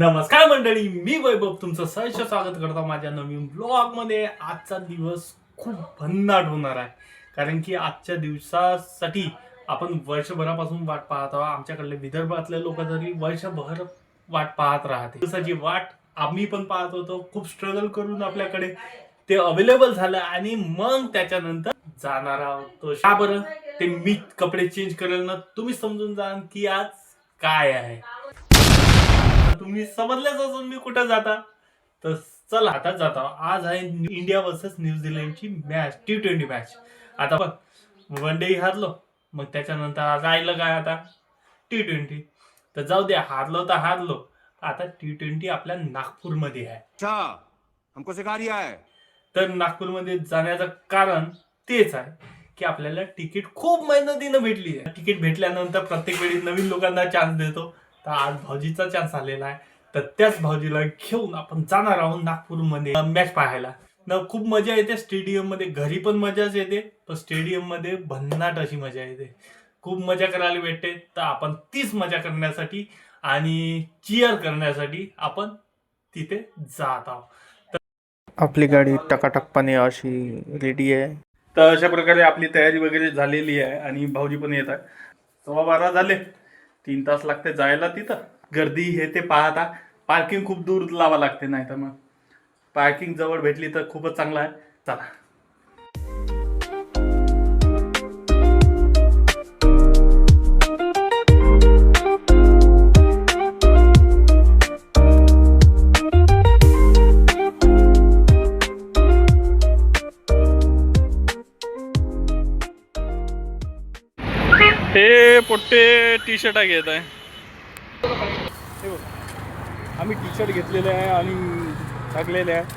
नमस्कार मंडळी मी वैभव. तुमचं सहर्ष स्वागत करतो माझ्या नवीन ब्लॉगमध्ये आजचा दिवस खूप भन्नाट होणार आहे. कारण की आजच्या दिवसासाठी आपण वर्षभरापासून वाट पाहत आहोत. आमच्याकडले विदर्भातले लोक तरी वर्षभर वाट पाहत राहते दिवसाची वाट आम्ही पण पाहत होतो. खूप स्ट्रगल करून आपल्याकडे ते अवेलेबल झालं आणि मग त्याच्यानंतर जाणार आहोत तो का बरं. ते मी कपडे चेंज करेल ना तुम्ही समजून जाल की आज काय आहे. तुम्ही समजलेच असून मी कुठं जाता? तर चला आता जाता. आज आहे इंडिया वर्सेस न्यूझीलंडची मॅच टी ट्वेंटी मॅच आता बघ वन डे हारलो मग त्याच्यानंतर आज राहिलं काय आता? टी ट्वेंटी तर जाऊ द्या हारलो तर हारलो. आता टी ट्वेंटी आपल्या नागपूरमध्ये आहे. है. तर नागपूरमध्ये जाण्याचं कारण तेच आहे की आपल्याला तिकीट खूप मेहनतीनं भेटली आहे. तिकीट भेटल्यानंतर प्रत्येक वेळी नवीन लोकांना चान्स देतो. तर आज भाऊजीचा चान्स आलेला आहे. तर त्याच भाऊजीला घेऊन आपण जाणार आहोत नागपूरमध्ये. मॅच पाहायला. न खूप मजा येते स्टेडियममध्ये घरी पण मजाच येते पण स्टेडियममध्ये भन्नाट अशी मजा येते. खूप मजा करायला भेटते. तर आपण तीच मजा करण्यासाठी आणि चिअर करण्यासाठी आपण तिथे जात आहोत. आपली गाडी टकाटकपणे अशी रेडी आहे. तर अशा प्रकारे आपली तयारी वगैरे झालेली आहे आणि भाऊजी पण येत आहे सव्वा बारा झाले. तीन तास लागते जायला तिथं. गर्दी हे ते पाहता. पार्किंग खूप दूर लावा लागते नाही तर मग. पार्किंग जवळ भेटली तर खूपच चांगलं आहे. चला. टी शर्ट घेत आहे आम्ही टी शर्ट घेतलेले आहे आणि झाकलेले आहे.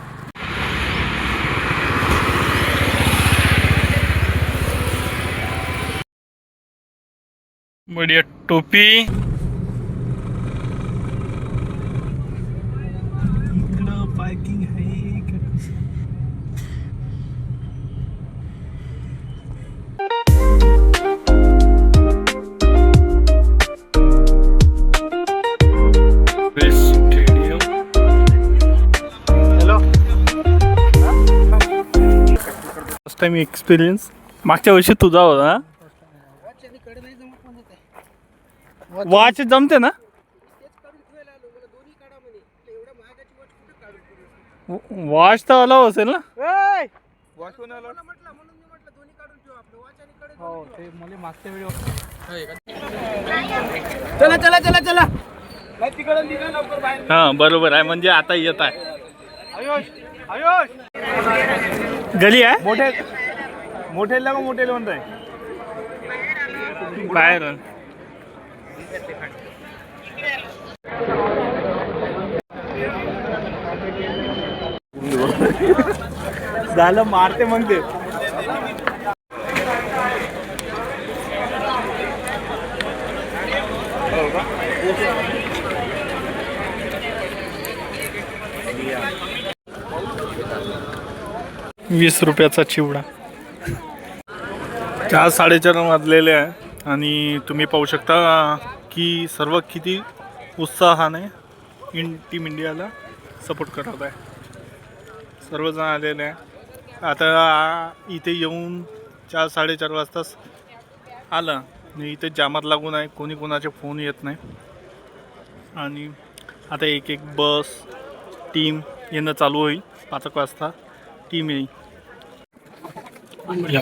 बढिया टोपी. टाइम एक्सपिरियन्स मागच्या वर्षी तुझा होता वॉच जमते ना? वॉच तर अलाव असेल ना? चला चला चला चला. हा बरोबर आहे. म्हणजे आता येत आहे. गली आहे? मोठे मोठेला मग मोठे म्हणताय? बाहेर झालं मारते मग वीस रुपयाचा चिवडा. चार साडेचार वाजलेले आहे आणि तुम्ही पाहू शकता की सर्व किती उत्साहाने इन टीम इंडियाला सपोर्ट करत आहे. सर्वजण आलेले आहे. आता इथे येऊन चार साडेचार वाजता आलं. आणि इथे जामात लागून आहे. कोणी कोणाचे फोन येत नाही. आणि आता एक एक बस टीम येणं चालू होईल. पाच एक वाजता. टीम येईल. इंडिया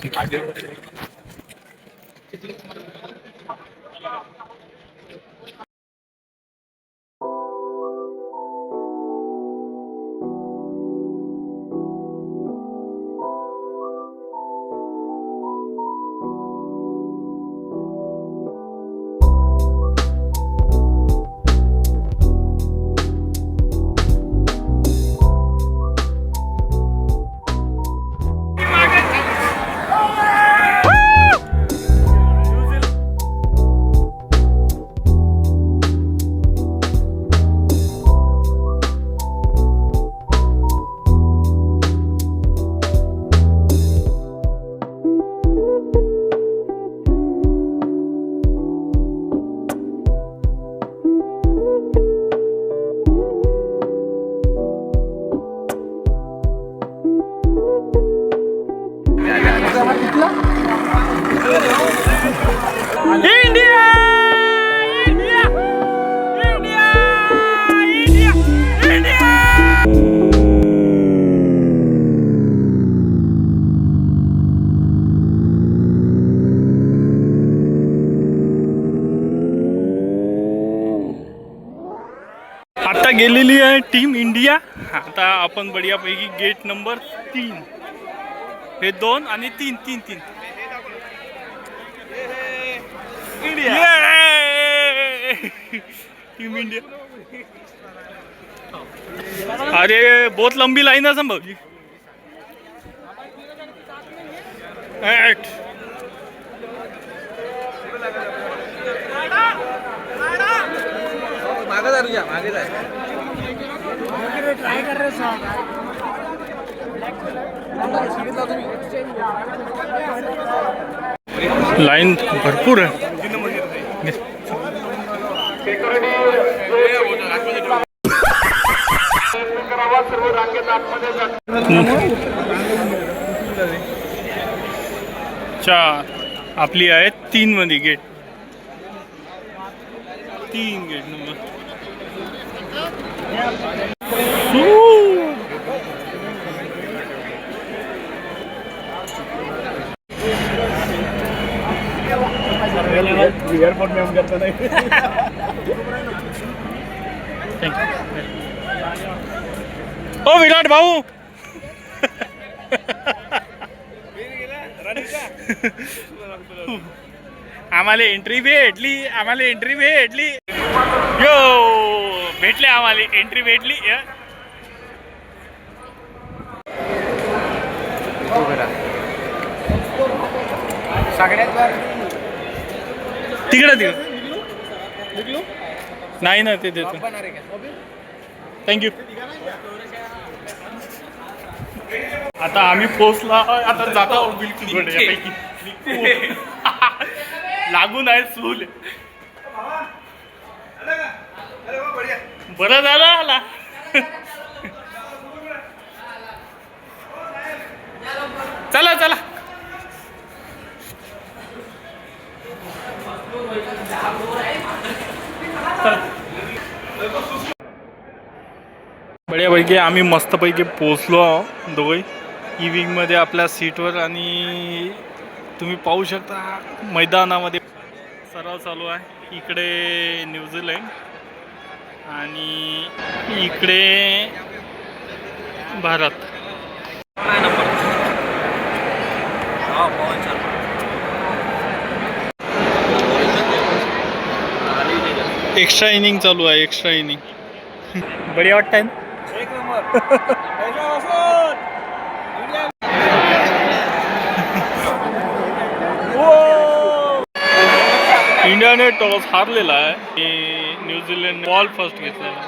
गेलेली आहे टीम इंडिया. आता आपण बढियापैकी गेट नंबर तीन. हे दोन आणि तीन तीन तीन. ये! Team India. अरे बहुत लंबी लाइन है संभव. जी एट लाईन भरपूर आहे. चार आपली आहे तीन मध्ये गेट तीन गेट नंबर एअरपोर्ट में हम करते नहीं ओ विराट भाऊ. आम्हाला एंट्री भेटली आम्हाला एंट्री भेटली. यो भेटले आम्हाला एंट्री भेटली. तिकडं तिकडं. नाही ना ते देतो. थँक्यू आता आम्ही पोचला आता जाता बिलकुल बढियापैकी. लागून आहे चूल बरं झालं आला चला चला बढियापैकी आम्ही मस्तपैकी पोचलो आहो दोघे. ई विंगमध्ये आपल्या सीटवर आणि तुम्ही पाहू शकता मैदानामध्ये. सराव चालू आहे. इकडे न्यूझीलंड आणि इकडे भारत. एक्स्ट्रा इनिंग चालू आहे एक्स्ट्रा इनिंग बढिया वाटतंय ना इंडियाने टॉस हारलेला आहे. न्यूझीलंड बॉल फर्स्ट घेतलेला.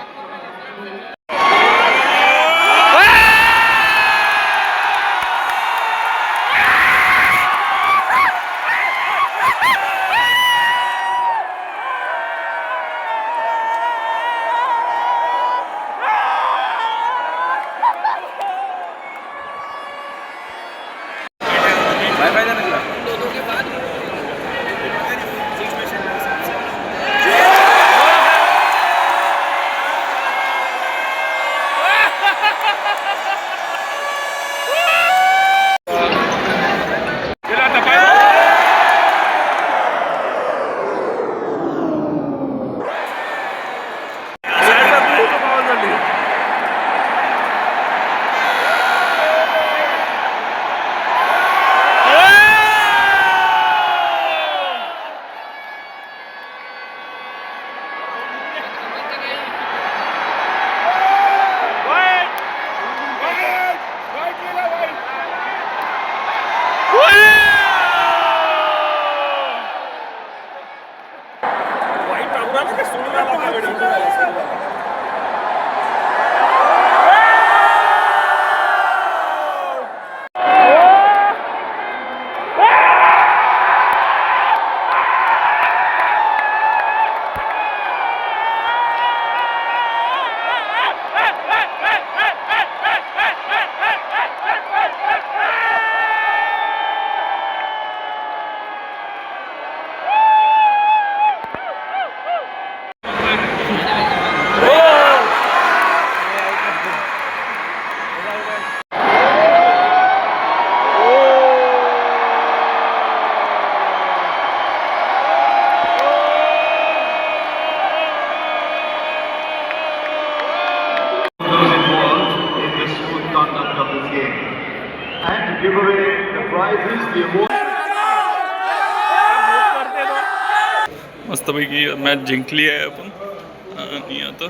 Give away the prizes, the awards. मस्तपैकी मॅच जिंकली आहे आपण. आणि आता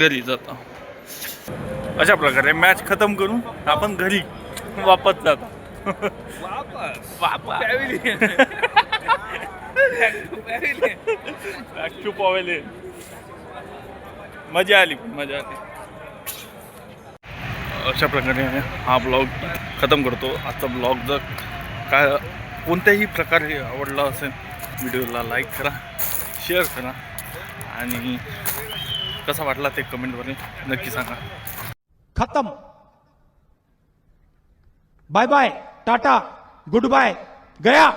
घरी जातो. अशा प्रकारे मॅच खतम करून आपण घरी वापस जातो. मजा आली. मजा आली. अशा प्रकारे हा ब्लॉग खतम करतो. आजचा ब्लॉग जर काय कोणत्याही प्रकारे आवडला असेल व्हिडिओला लाईक करा शेअर करा आणि कसा वाटला ते कमेंटमध्ये नक्की सांगा. खतम. Bye bye tata good bye गया.